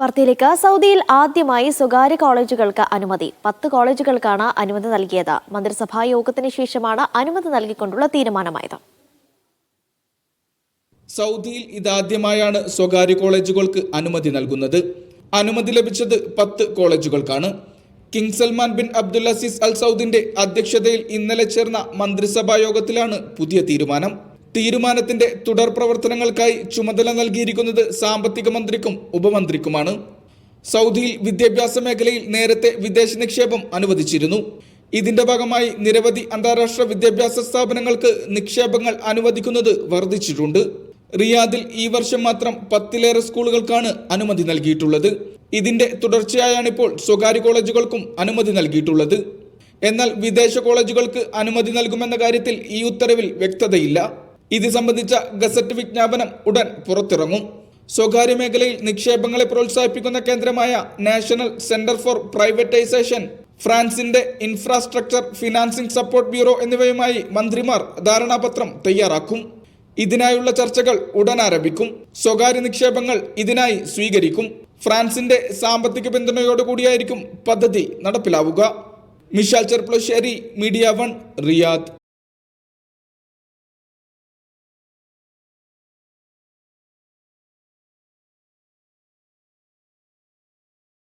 വാർത്തയിലേക്ക്. സൗദിയിൽ ആദ്യമായി സ്വകാര്യ കോളേജുകൾക്ക് അനുമതി. പത്ത് കോളേജുകൾക്കാണ് അനുമതി നൽകിയത്. മന്ത്രിസഭാ യോഗത്തിന് ശേഷമാണ് അനുമതി നൽകിക്കൊണ്ടുള്ള തീരുമാനമായത്. സൗദിയിൽ ഇതാദ്യമായാണ് സ്വകാര്യ കോളേജുകൾക്ക് അനുമതി നൽകുന്നത്. അനുമതി ലഭിച്ചത് പത്ത് കോളേജുകൾക്കാണ്. King Salman bin Abdul Aziz Al സൗദിന്റെ അധ്യക്ഷതയിൽ ഇന്നലെ ചേർന്ന മന്ത്രിസഭാ യോഗത്തിലാണ് പുതിയ തീരുമാനം. തീരുമാനത്തിന്റെ തുടർ പ്രവർത്തനങ്ങൾക്കായി ചുമതല നൽകിയിരിക്കുന്നത് സാമ്പത്തിക മന്ത്രിക്കും ഉപമന്ത്രിക്കുമാണ്. സൗദിയിൽ വിദ്യാഭ്യാസ മേഖലയിൽ നേരത്തെ വിദേശ നിക്ഷേപം അനുവദിച്ചിരുന്നു. ഇതിന്റെ ഭാഗമായി നിരവധി അന്താരാഷ്ട്ര വിദ്യാഭ്യാസ സ്ഥാപനങ്ങൾക്ക് നിക്ഷേപങ്ങൾ അനുവദിക്കുന്നത് വർദ്ധിച്ചിട്ടുണ്ട്. റിയാദിൽ ഈ വർഷം മാത്രം പത്തിലേറെ സ്കൂളുകൾക്കാണ് അനുമതി നൽകിയിട്ടുള്ളത്. ഇതിന്റെ തുടർച്ചയായാണിപ്പോൾ സ്വകാര്യ കോളേജുകൾക്കും അനുമതി നൽകിയിട്ടുള്ളത്. എന്നാൽ വിദേശ കോളേജുകൾക്ക് അനുമതി നൽകുമെന്ന കാര്യത്തിൽ ഈ ഉത്തരവിൽ വ്യക്തതയില്ല. ഇത് സംബന്ധിച്ച ഗസറ്റ് വിജ്ഞാപനം ഉടൻ പുറത്തിറങ്ങും. സ്വകാര്യ മേഖലയിൽ നിക്ഷേപങ്ങളെ പ്രോത്സാഹിപ്പിക്കുന്ന കേന്ദ്രമായ നാഷണൽ സെന്റർ ഫോർ പ്രൈവറ്റൈസേഷൻ ഫ്രാൻസിന്റെ ഇൻഫ്രാസ്ട്രക്ചർ ഫിനാൻസിംഗ് സപ്പോർട്ട് ബ്യൂറോ എന്നിവയുമായി മന്ത്രിമാർ ധാരണാപത്രം തയ്യാറാക്കും. ഇതിനായുള്ള ചർച്ചകൾ ഉടൻ ആരംഭിക്കും. സ്വകാര്യ നിക്ഷേപങ്ങൾ ഇതിനായി സ്വീകരിക്കും. ഫ്രാൻസിന്റെ സാമ്പത്തിക പിന്തുണയോടുകൂടിയായിരിക്കും പദ്ധതി നടപ്പിലാവുക. Mishal Cherpulassery media one Riyadh.